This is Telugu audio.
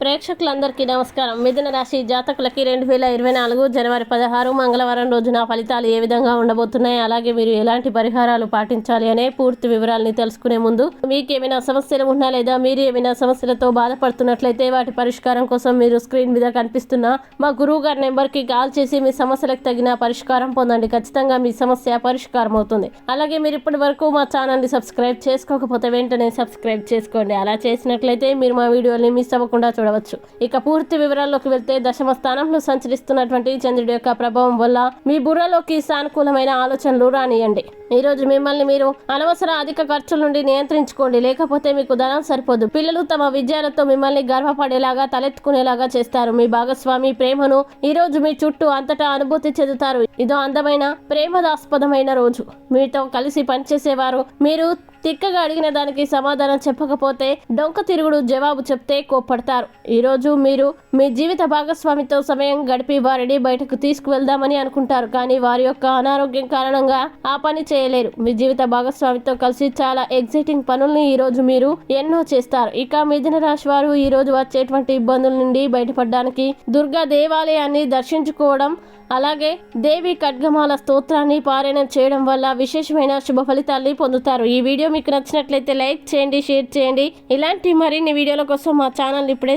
ప్రేక్షకులందరికీ నమస్కారం. మిథున రాశి జాతకులకి రెండు వేల ఇరవై నాలుగు జనవరి పదహారు మంగళవారం రోజున ఫలితాలు ఏ విధంగా ఉండబోతున్నాయి? అలాగే మీరు ఎలాంటి పరిహారాలు పాటించాలి అనే పూర్తి వివరాలని తెలుసుకునే ముందు మీకు ఏమైనా సమస్యలు ఉన్నా లేదా మీరు ఏమైనా సమస్యలతో బాధపడుతున్నట్లయితే వాటి పరిష్కారం కోసం మీరు స్క్రీన్ మీద కనిపిస్తున్న మా గురువు గారి నెంబర్కి కాల్ చేసి మీ సమస్యలకు తగిన పరిష్కారం పొందండి. ఖచ్చితంగా మీ సమస్య పరిష్కారం అవుతుంది అలాగే మీరు ఇప్పటి వరకు మా ఛానల్ని సబ్స్క్రైబ్ చేసుకోకపోతే వెంటనే సబ్స్క్రైబ్ చేసుకోండి. అలా చేసినట్లయితే మీరు మా వీడియోని మిస్ అవ్వకుండా చూడండి. చూడవచ్చు. ఇక పూర్తి వివరాల్లోకి వెళ్తే దశమ స్థానంలో సంచరిస్తున్నటువంటి చంద్రుడి యొక్క ప్రభావం వల్ల మీ బుర్రలోకి సానుకూలమైన ఆలోచనలు రానియండి. ఈ రోజు మిమ్మల్ని మీరు అనవసర అధిక ఖర్చుల నుండి నియంత్రించుకోండి. లేకపోతే మీకు ధనం సరిపోదు. పిల్లలు తమ విజయాలతో మిమ్మల్ని గర్వపడేలాగా తలెత్తుకునేలాగా చేస్తారు. మీ భాగస్వామి ప్రేమను ఈ రోజు మీ చుట్టూ అంతటా అనుభూతి చెందుతారు. ఇదో అందమైన ప్రేమదాస్పదమైన రోజు. మీతో కలిసి పనిచేసేవారు మీరు తిక్కగా అడిగిన దానికి సమాధానం చెప్పకపోతే డొంక తిరుగుడు జవాబు చెప్తే కోప్పడతారు. ఈరోజు మీరు మీ జీవిత భాగస్వామితో సమయం గడిపి వారిని బయటకు తీసుకువెళ్దామని అనుకుంటారు కానీ వారి యొక్క అనారోగ్యం కారణంగా ఆ పని చేయలేరు. మీ జీవిత భాగస్వామితో కలిసి చాలా ఎగ్జైటింగ్ పనుల్ని ఈరోజు మీరు ఎన్నో చేస్తారు. ఇక మిథున రాశి వారు ఈరోజు వచ్చేటువంటి ఇబ్బందుల నుండి బయటపడడానికి దుర్గా దేవాలయాన్ని దర్శించుకోవడం అలాగే దేవి ఖడ్గమాల స్తోత్రాన్ని పారాయణం చేయడం వల్ల విశేషమైన శుభ ఫలితాల్ని పొందుతారు. ఈ వీడియో మీకు నచ్చినట్లయితే లైక్ చేయండి షేర్ చేయండి. ఇలాంటి మరిన్ని వీడియోల కోసం మా ఛానల్ ఇప్పుడే